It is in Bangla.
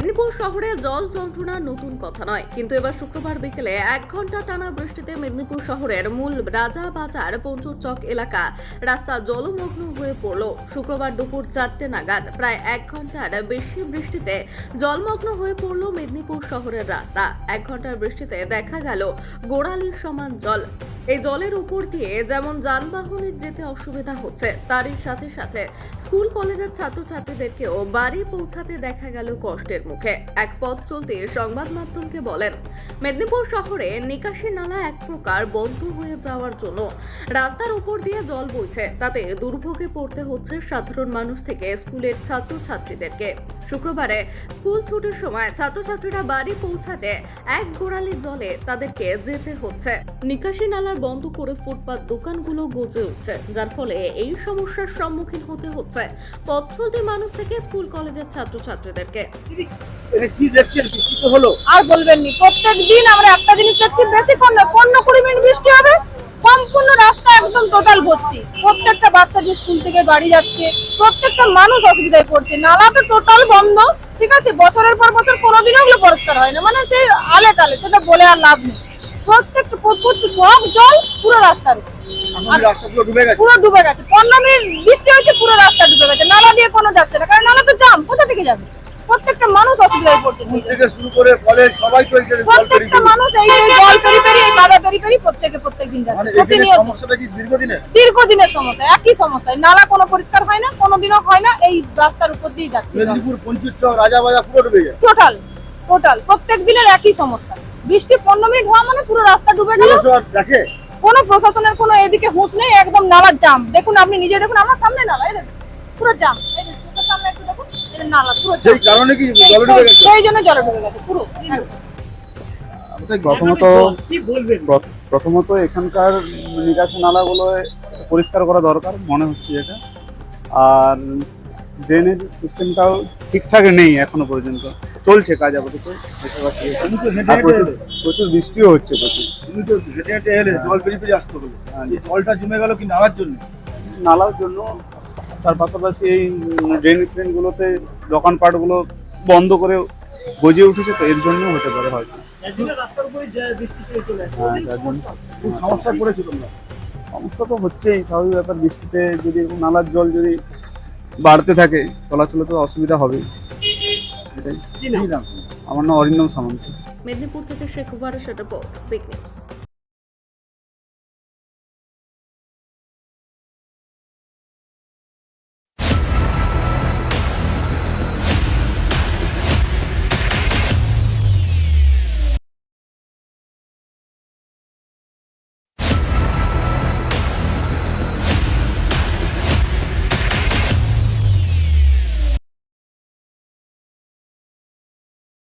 মেদিনীপুর শহরে জল যন্ত্রণা নতুন কথা নয়। কিন্তু এবার শুক্রবার বিকেলে এক ঘণ্টা টানা বৃষ্টিতে মেদিনীপুর শহরের মূল রাজা বাজার পঞ্চুরচক এলাকা রাস্তা জলমগ্ন হয়ে পড়ল। শুক্রবার দুপুর চারটে নাগাদ প্রায় এক ঘণ্টার বেশি বৃষ্টিতে জলমগ্ন হয়ে পড়ল মেদিনীপুর শহরের রাস্তা। এক ঘণ্টার বৃষ্টিতে দেখা গেল গোড়ালির সমান জল। এই জলের উপর দিয়ে যেমন যানবাহনের যেতে অসুবিধা হচ্ছে, তারই সাথে সাথে স্কুল, কলেজের ছাত্রছাত্রীদেরকেও বাড়ি পৌঁছাতে দেখা গেল কষ্টের মুখে। এক পথ চলতে সংবাদ মাধ্যমকে বলেন, মেদিনীপুর শহরে নিকাশি নালা এক প্রকার বন্ধ হয়ে যাওয়ার জন্য রাস্তার উপর দিয়ে জল বইছে। তাতে দুর্ভোগে পড়তে হচ্ছে সাধারণ মানুষ থেকে স্কুলের ছাত্রছাত্রীদেরকে। শুক্রবারে স্কুল ছুটির সময় ছাত্রছাত্রীরা বাড়ি পৌঁছাতে এক গোড়ালি জলে তাদেরকে যেতে হচ্ছে। নিকাশি নালার বন্ধ করে ফুটপাত দোকানগুলো গজে উঠছে যার ফলে এই সমস্যার সম্মুখীন হতে হচ্ছে। পথ চলতি মানুষ থেকে স্কুল কলেজের ছাত্রছাত্রীদেরকে। কি দেখছেন বৃষ্টি হলো? আর বলবেন নি প্রত্যেক দিন আমরা একটা জিনিস দেখছি বেশিক্ষণ না পনেরো কুড়ি মিনিট বৃষ্টি হবে সম্পূর্ণ রাস্তা একদম টোটাল ভর্তি। প্রত্যেকটা বাচ্চা যে স্কুল থেকে বাড়ি যাচ্ছে প্রত্যেকটা মানুষ অসুবিধায় পড়ছে নালা তো টোটাল বন্ধ ঠিক আছে? বছরের পর বছর কোনোদিনও ওগুলো পরিষ্কার হয় না মানে সেই আলে তালে সেটা বলে আর লাভ নেই। প্রত্যেকটা প্রচুর জল পুরো রাস্তার উপর। এখন রাস্তাগুলো ডুবে গেছে? পুরো ডুবে গেছে। পনেরো মিনিট বৃষ্টি হয়েছে পুরো রাস্তা ডুবে গেছে। নালা দিয়ে কোনো যাচ্ছে না। কারণ নালা তো জাম কোথা থেকে যাবে? প্রত্যেকটা মানুষ অসুবিধায় পড়ছে সেই জন্য। থেকে শুরু করে কলেজ সবাই তো জল পেরিয়ে প্রত্যেকটা গেছে। মানুষ এই জল পেরি পেরি এই পেরি পেরি প্রত্যেকে প্রত্যেক দিন মানে যাচ্ছে প্রতিনিয়ত। সমস্যাটা কি দীর্ঘদিনের দীর্ঘদিনের সমস্যা একই সমস্যা। নালা কোনো পরিষ্কার হয় না কোনোদিনও হয় না এই রাস্তার উপর দিয়ে যাচ্ছে মেদিনীপুর পঞ্চুর চক রাজাবাজা পুরো ডুবে যায় টোটাল টোটাল প্রত্যেক দিনের একই সমস্যা। বৃষ্টি পনেরো মিনিট হওয়া মানে পুরো রাস্তা ডুবে গেল। কোনো প্রশাসনের কোনো এদিকে হুঁশ নেই একদম নালার জাম। দেখুন আপনি নিজে দেখুন আমার সামনে নালা এই দেখুন পুরো জাম। এই যে সামনে একটু দেখুন নালা পুরো সেই কারণে কি জল ডুবে গেছে? সেই জন্য জলে ডুবে গেছে পুরো। প্রথমত কি বলবেন? প্র- প্রথমত এখানকার নিকাশি নালাগুলো পরিষ্কার করা দরকার মনে হচ্ছে এটা। আর ড্রেনেজ সিস্টেমটাও ঠিকঠাক নেই এখনও পর্যন্ত। চলছে কাজ আপাতত। পাশাপাশি আর হেঁটে প্রচুর প্রচুর বৃষ্টিও হচ্ছে প্রচুর। তুমি তো হেঁটে হেঁটে এলে জল পেরিয়ে পেরিয়ে আসতে হলো এই জলটা জমে গেল কি নালার জন্য? নালার জন্য তার পাশাপাশি এই ড্রেন ট্রেনগুলোতে দোকানপাটগুলো বন্ধ করে গজিয়ে উঠেছে তো এর জন্য হতে পারে হয়তো। হ্যাঁ সমস্যা পড়েছে তোমরা। সমস্যা তো হচ্ছেই স্বাভাবিক ব্যাপার। বৃষ্টিতে যদি এরকম নালার জল যদি বাড়তে থাকে চলাচলে তো অসুবিধা হবেই। আমার নাম অরিন্দম সামন্ত। মেদিনীপুর থেকে শেখ রিপোর্ট বিগ নিউজ